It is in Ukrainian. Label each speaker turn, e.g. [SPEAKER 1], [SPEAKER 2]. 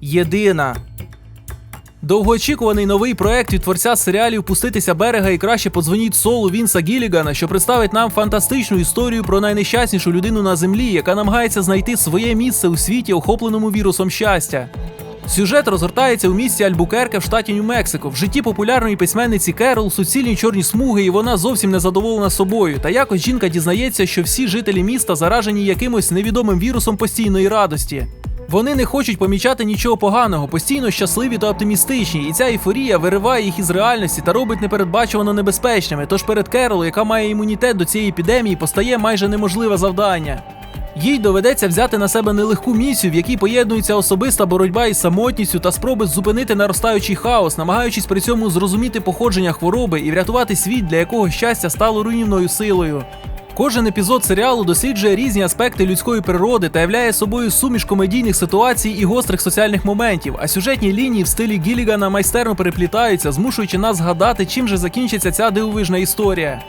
[SPEAKER 1] єдина. Довгоочікуваний новий проект від творця серіалів Пуститися берега і краще подзвоніть солу Вінса Гілігана, що представить нам фантастичну історію про найнещаснішу людину на землі, яка намагається знайти своє місце у світі, охопленому вірусом щастя. Сюжет розгортається у місті Альбукерке в штаті Нью-Мексико. В житті популярної письменниці Керол суцільні чорні смуги, і вона зовсім не задоволена собою. Та якось жінка дізнається, що всі жителі міста заражені якимось невідомим вірусом постійної радості. Вони не хочуть помічати нічого поганого, постійно щасливі та оптимістичні, і ця ейфорія вириває їх із реальності та робить непередбачувано небезпечними. Тож перед Керол, яка має імунітет до цієї епідемії, постає майже неможливе завдання. Їй доведеться взяти на себе нелегку місію, в якій поєднується особиста боротьба із самотністю та спроби зупинити наростаючий хаос, намагаючись при цьому зрозуміти походження хвороби і врятувати світ, для якого щастя стало руйнівною силою. Кожен епізод серіалу досліджує різні аспекти людської природи та являє собою суміш комедійних ситуацій і гострих соціальних моментів, а сюжетні лінії в стилі Гілігана майстерно переплітаються, змушуючи нас згадати, чим же закінчиться ця дивовижна історія.